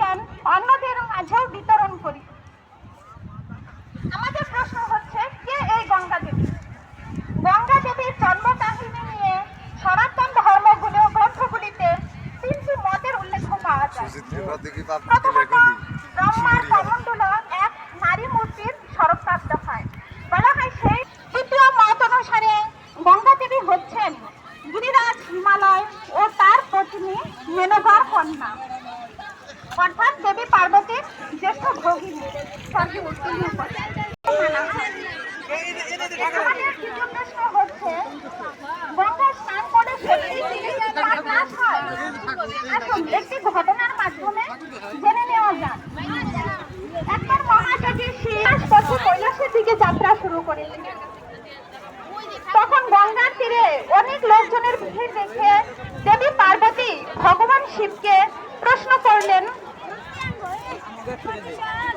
জ্ঞান অন্যদের মাঝেও বিতরণ করি। আমাদের প্রশ্ন হচ্ছে কে এই গঙ্গা দেবী? গঙ্গা দেবীর জন্ম কাহিনী নিয়ে সনাতন ধর্মগুলো গ্রন্থগুলিতে তিনটি মতের উল্লেখ পাওয়া যায়। প্রথমত ব্রহ্মার কমণ্ডল এক নারী মূর্তির স্বরূপপ্রাপ্ত হয়। বলা হয় সেই দ্বিতীয় মত অনুসারে গঙ্গা দেবী হচ্ছেন গিরিরাজ হিমালয় ও তার পত্নী মেনবার কন্যা। অর্থাৎ দেবী পার্বতীর জ্যেষ্ঠ ভগিনী। আমাদের একটি ঘটনার মাধ্যমে জেনে নেওয়া যাক একবার মহাযোগী কৈলাসের দিকে যাত্রা শুরু করেছিলেন তখন গঙ্গার তীরে অনেক লোকজনের ভিড় দেখে শিবকে প্রশ্ন করলেন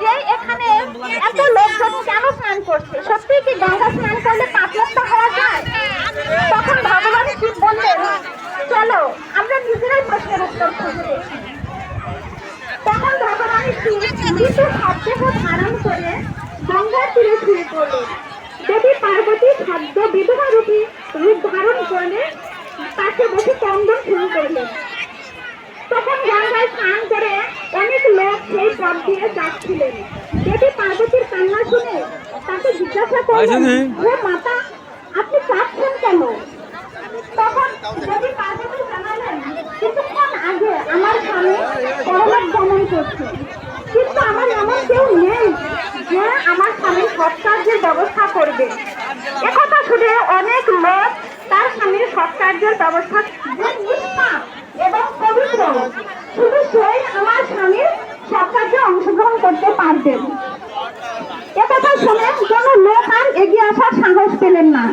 যে এখানে এত লোকজন কেন স্নান করছে? সত্যি কি গঙ্গা স্নান করলে পাপমুক্ত হওয়া যায়? তখন ভগবান শিব বললেন, চলো, আমরা নিজেরাই প্রশ্নের উত্তর খুঁজে তখন ভগবান শিব মৃত শব্দেহ ধারণ করে গঙ্গার তীরে শুয়ে পড়লেন। দেবী পার্বতী খাদ্য বিধবা রূপী রূপ ধারণ করলে পাশে বসে চন্দন শুরু করলেন। তখন গঙ্গায় স্নান করে অনেক লোক সেই পথ দিয়ে যাচ্ছিলেন। দেবী পার্বতীর কান্না শুনে তাকে জিজ্ঞাসা করলেন ও মাতা আপনি কাঁদছেন কেন? তখন দেবী পার্বতী জানালেন কিছুক্ষণ আগে আমার স্বামী পরলোক গমন করছে? কিন্তু আমার এমন কেউ নেই যে আমার স্বামীর সৎ কার্যের ব্যবস্থা করবে। একথা শুনে অনেক লোক তার স্বামীর সৎ কার্যের ব্যবস্থা শুধু সেই আমার স্বামীর সাক্ষাতে অংশগ্রহণ করতে পারবেন। একথা শুনে কোনো লোক আর এগিয়ে আসার সাহস পেলেন না।